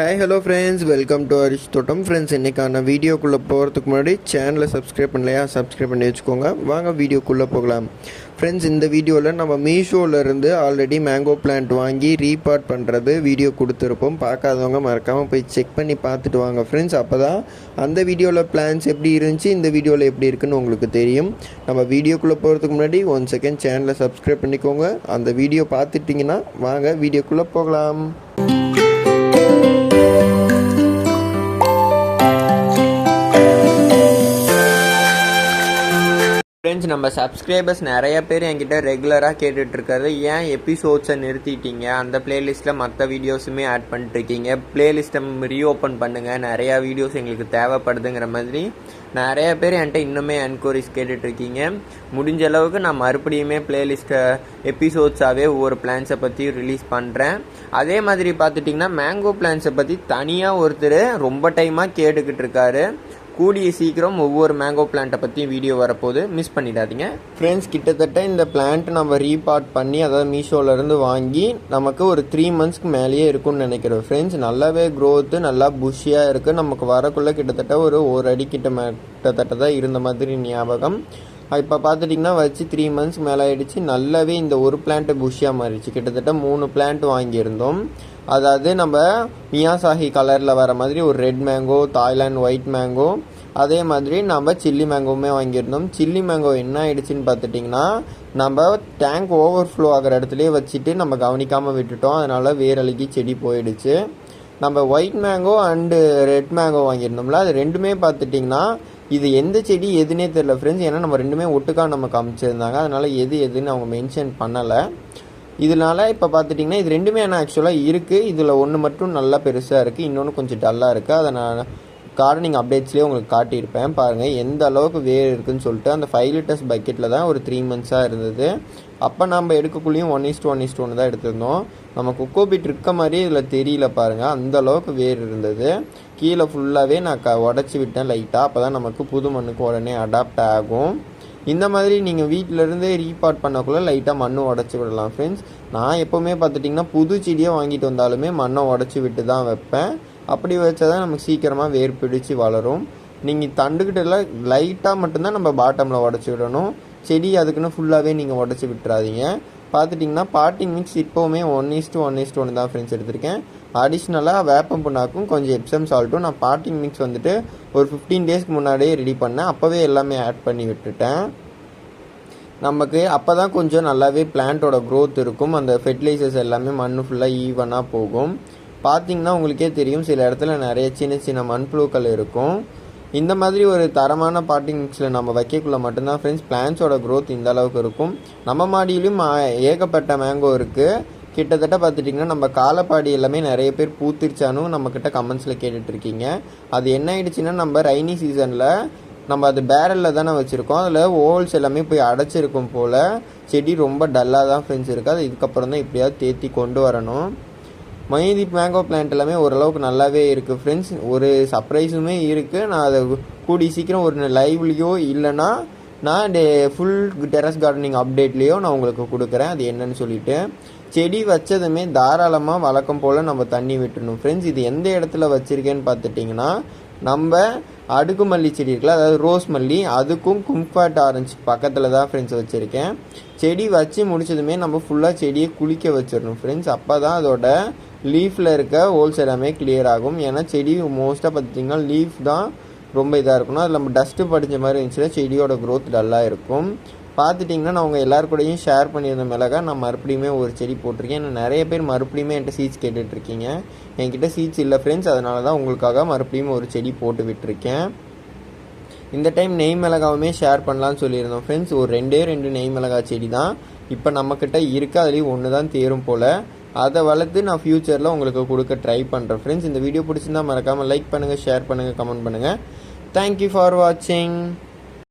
Hi hello friends welcome to Harish தோட்டம் friends இன்றைக்கான வீடியோக்குள்ளே போகிறதுக்கு முன்னாடி சேனலை சப்ஸ்கிரைப் பண்ணலையா? சப்ஸ்கிரைப் பண்ணி வச்சுக்கோங்க. வாங்க வீடியோக்குள்ளே போகலாம். ஃப்ரெண்ட்ஸ் இந்த வீடியோவில் நம்ம மீஷோலேருந்து ஆல்ரெடி மேங்கோ பிளான்ட் வாங்கி ரீபார்ட் பண்ணுறது வீடியோ கொடுத்துருப்போம். பார்க்காதவங்க மறக்காமல் போய் செக் பண்ணி பார்த்துட்டு வாங்க. ஃப்ரெண்ட்ஸ் அப்போ தான் அந்த வீடியோவில் பிளான்ஸ் எப்படி இருந்துச்சு இந்த வீடியோவில் எப்படி இருக்குன்னு உங்களுக்கு தெரியும். நம்ம வீடியோக்குள்ளே போகிறதுக்கு முன்னாடி ஒன் செகண்ட் சேனலை சப்ஸ்கிரைப் பண்ணிக்கோங்க. அந்த வீடியோ பார்த்துட்டிங்கன்னா வாங்க வீடியோக்குள்ளே போகலாம். ஃப்ரெண்ட்ஸ் நம்ம சப்ஸ்கிரைபர்ஸ் நிறைய பேர் என்கிட்ட ரெகுலராக கேட்டுட்ருக்காரு ஏன் எபிசோட்ஸை நிறுத்திட்டீங்க? அந்த பிளேலிஸ்ட்டில் மற்ற வீடியோஸுமே ஆட் பண்ணிட்ருக்கீங்க. பிளேலிஸ்ட்டை ரீஓப்பன் பண்ணுங்கள் நிறையா வீடியோஸ் எங்களுக்கு தேவைப்படுதுங்கிற மாதிரி நிறைய பேர் என்கிட்ட இன்னுமே என்கொயரிஸ் கேட்டுட்ருக்கீங்க. முடிஞ்ச அளவுக்கு நான் மறுபடியுமே பிளேலிஸ்ட்டை எபிசோட்ஸாகவே ஒவ்வொரு பிளான்ஸை பற்றி ரிலீஸ் பண்ணுறேன் அதே மாதிரி பார்த்துட்டிங்கன்னா மேங்கோ பிளான்ஸை பற்றி தனியாக ஒருத்தர் ரொம்ப டைமாக கேட்டுக்கிட்டு இருக்காரு கூடிய சீக்கிரம் ஒவ்வொரு மேங்கோ பிளான்ட்டை பற்றியும் வீடியோ வரப்போகுது. மிஸ் பண்ணிடாதீங்க. ஃப்ரெண்ட்ஸ் கிட்டத்தட்ட இந்த பிளான்ட் நம்ம ரீபார்ட் பண்ணி அதாவது மீஷோலேருந்து வாங்கி நமக்கு ஒரு த்ரீ மந்த்ஸ்க்கு மேலேயே இருக்கும்னு நினைக்கிறோம். ஃப்ரெண்ட்ஸ் நல்லாவே க்ரோத்து நல்லா புஷியாக இருக்குது நமக்கு வரக்குள்ளே கிட்டத்தட்ட ஒரு ஒரு அடி கிட்ட கிட்டத்தட்ட தான் இருந்த மாதிரி ஞாபகம். இப்போ பார்த்துட்டிங்கன்னா வச்சு த்ரீ மந்த்ஸ் மேலே ஆகிடுச்சு நல்லாவே இந்த ஒரு பிளான்ட்டு புஷியாக மாறிடுச்சு. கிட்டத்தட்ட மூணு பிளான்ட் வாங்கியிருந்தோம். அதாவது நம்ம மியாசாகி கலரில் வர மாதிரி ஒரு red mango Thailand white mango அதே மாதிரி நம்ம சில்லி மேங்கோவுமே வாங்கியிருந்தோம். சில்லி மேங்கோ என்ன ஆயிடுச்சுன்னு பார்த்துட்டிங்கன்னா நம்ம டேங்க் ஓவர்ஃப்ளோ ஆகிற இடத்துலையே வச்சுட்டு நம்ம கவனிக்காமல் விட்டுட்டோம். அதனால் வேரழுகி செடி போயிடுச்சு. நம்ம white mango and red mango வாங்கியிருந்தோம்ல அது ரெண்டுமே பார்த்துட்டிங்கன்னா இது எந்த செடி எதுனே தெரில ஃப்ரெண்ட்ஸ் ஏன்னா நம்ம ரெண்டுமே ஒட்டுக்கா நம்ம காமிச்சிருந்தாங்க. அதனால் எது எதுன்னு அவங்க மென்ஷன் பண்ணலை. இதனால இப்போ பார்த்துட்டிங்கன்னா இது ரெண்டுமே ஆனால் ஆக்சுவலாக இருக்குது இதில் ஒன்று மட்டும் நல்லா பெருசாக இருக்குது இன்னொன்று கொஞ்சம் டல்லாக இருக்குது அதை நான் கார்டனிங் அப்டேட்ஸ்லேயே உங்களுக்கு காட்டியிருப்பேன். பாருங்கள் எந்த அளவுக்கு வேர் இருக்குதுன்னு சொல்லிட்டு அந்த ஃபைவ் லிட்டர்ஸ் பக்கெட்டில் தான் ஒரு த்ரீ மந்த்ஸாக இருந்தது. அப்போ நம்ம எடுக்கக்குள்ளேயும் ஒன் இஸ்ட் ஒன் இஸ்ட் ஒன்று தான் எடுத்திருந்தோம். நம்ம குக்கோபிட் இருக்க மாதிரியே இதில் தெரியல பாருங்கள் அந்த அளவுக்கு வேர் இருந்தது. கீழே ஃபுல்லாகவே நான் க உடச்சி விட்டேன் லைட்டாக அப்போ தான் நமக்கு புது மண்ணுக்கு உடனே அடாப்ட் ஆகும். இந்த மாதிரி நீங்கள் வீட்டிலருந்தே ரீபார்ட் பண்ணக்குள்ளே லைட்டாக மண்ணை உடச்சி விடலாம் ஃப்ரெண்ட்ஸ் நான் எப்போவுமே பார்த்துட்டிங்கன்னா புது செடியை வாங்கிட்டு வந்தாலுமே மண்ணை உடச்சி விட்டு தான் வைப்பேன். அப்படி வச்சா தான் நமக்கு சீக்கிரமாக வேர் பிடிச்சி வளரும். நீங்கள் தண்டுக்கிட்டலாம் லைட்டாக மட்டும்தான் நம்ம பாட்டமில் உடச்சி விடணும். செடி அதுக்குன்னு ஃபுல்லாகவே நீங்கள் உடச்சி விட்டுறாதீங்க. பார்த்துட்டிங்கன்னா பாட்டிங் மிக்ஸ் இப்போவுமே one is to one is to ஒன்று தான் ஃப்ரெண்ட்ஸ் எடுத்திருக்கேன். அடிஷ்னலாக வேப்பம் புண்ணாக்கும் கொஞ்சம் எப்சம் சால்ட்டும் நான் பாட்டிங் மிக்ஸ் வந்துட்டு ஒரு ஃபிஃப்டீன் டேஸ்க்கு முன்னாடியே ரெடி பண்ணேன். அப்போவே எல்லாமே ஆட் பண்ணி விட்டுட்டேன். நமக்கு அப்போ தான் கொஞ்சம் நல்லாவே பிளான்ட்டோட க்ரோத் இருக்கும். அந்த ஃபெர்டிலைசர்ஸ் எல்லாமே மண் ஃபுல்லாக ஈவனாக போகும். பார்த்திங்கன்னா உங்களுக்கே தெரியும் சில இடத்துல நிறைய சின்ன சின்ன மண்புழுக்கள் இருக்கும். இந்த மாதிரி ஒரு தரமான பார்ட்டிங்ஸில் மிக்ஸில் நம்ம வைக்கக்குள்ள மட்டும்தான் ஃப்ரெண்ட்ஸ் பிளான்ஸோட க்ரோத் இந்த அளவுக்கு இருக்கும். நம்ம மாடியிலும் ஏகப்பட்ட மேங்கோ இருக்குது கிட்டத்தட்ட பார்த்துட்டிங்கன்னா நம்ம காலப்பாடி எல்லாமே நிறைய பேர் பூத்திருச்சானும் நம்மக்கிட்ட கமெண்ட்ஸில் கேட்டுட்ருக்கீங்க. அது என்ன ஆயிடுச்சுன்னா நம்ம ரைனி சீசனில் நம்ம அது பேரலில் தானே வச்சுருக்கோம். அதில் ஹோல்ஸ் எல்லாமே போய் அடைச்சிருக்கும் போல். செடி ரொம்ப டல்லாக தான் ஃப்ரெண்ட்ஸ் இருக்குது அது இதுக்கப்புறம் தான் எப்படியாவது தேத்தி கொண்டு வரணும். மைதி மேங்கோ பிளான்ட் எல்லாமே ஓரளவுக்கு நல்லாவே இருக்குது ஃப்ரெண்ட்ஸ் ஒரு சர்ப்ரைஸுமே இருக்குது நான் அதை கூடி சீக்கிரம் ஒரு லைவ்லேயோ இல்லைன்னா நான் டே ஃபுல் டெரஸ் கார்டனிங் அப்டேட்லேயோ நான் உங்களுக்கு கொடுக்குறேன். அது என்னன்னு சொல்லிட்டு செடி வச்சதுமே தாராளமாக வழக்கம் போல் நம்ம தண்ணி விட்டுணும் ஃப்ரெண்ட்ஸ் இது எந்த இடத்துல வச்சுருக்கேன்னு பார்த்துட்டிங்கன்னா நம்ம அடுக்கு மல்லி செடி இருக்குல்ல அதாவது ரோஸ் மல்லி அதுக்கும் கும்ஃபாட் ஆரஞ்சு பக்கத்தில் தான் ஃப்ரெண்ட்ஸ் வச்சுருக்கேன். செடி வச்சு முடிச்சதுமே நம்ம ஃபுல்லாக செடியை குளிக்க வச்சிடணும் ஃப்ரெண்ட்ஸ் அப்போ தான் அதோட லீஃபில் இருக்க ஹோல்ஸ் எல்லாமே கிளியர் ஆகும். ஏன்னா செடி மோஸ்ட்டாக பார்த்திங்கன்னா லீஃப் தான் ரொம்ப இதாக இருக்கணும். அதில் நம்ம டஸ்ட்டு படித்த மாதிரி இருந்துச்சுன்னா செடியோட க்ரோத் டல்லாக இருக்கும். பார்த்துட்டிங்கன்னா நான் உங்கள் எல்லாருக்கூடையும் ஷேர் பண்ணியிருந்த மிளகா நான் மறுபடியுமே ஒரு செடி போட்டிருக்கேன். ஏன்னா நிறைய பேர் மறுபடியுமே என்கிட்ட சீட்ஸ் கேட்டுட்ருக்கீங்க. என்கிட்ட சீட்ஸ் இல்லை ஃப்ரெண்ட்ஸ் அதனால தான் உங்களுக்காக மறுபடியும் ஒரு செடி போட்டு விட்டுருக்கேன். இந்த டைம் நெய் மிளகாவுமே ஷேர் பண்ணலான்னு சொல்லியிருந்தோம் ஃப்ரெண்ட்ஸ் ஒரு ரெண்டே ரெண்டு நெய் மிளகா செடி தான். இப்போ நம்மக்கிட்ட இருக்குது அதுலேயும் ஒன்று தான் தேரும் போல். அதை வளர்த்து நான் ஃப்யூச்சரில் உங்களுக்கு கொடுக்க ட்ரை பண்ணுறேன் ஃப்ரெண்ட்ஸ் இந்த வீடியோ பிடிச்சிருந்தா மறக்காமல் லைக் பண்ணுங்கள் ஷேர் பண்ணுங்கள் கமெண்ட் பண்ணுங்கள் தேங்க்யூ ஃபார் வாட்சிங்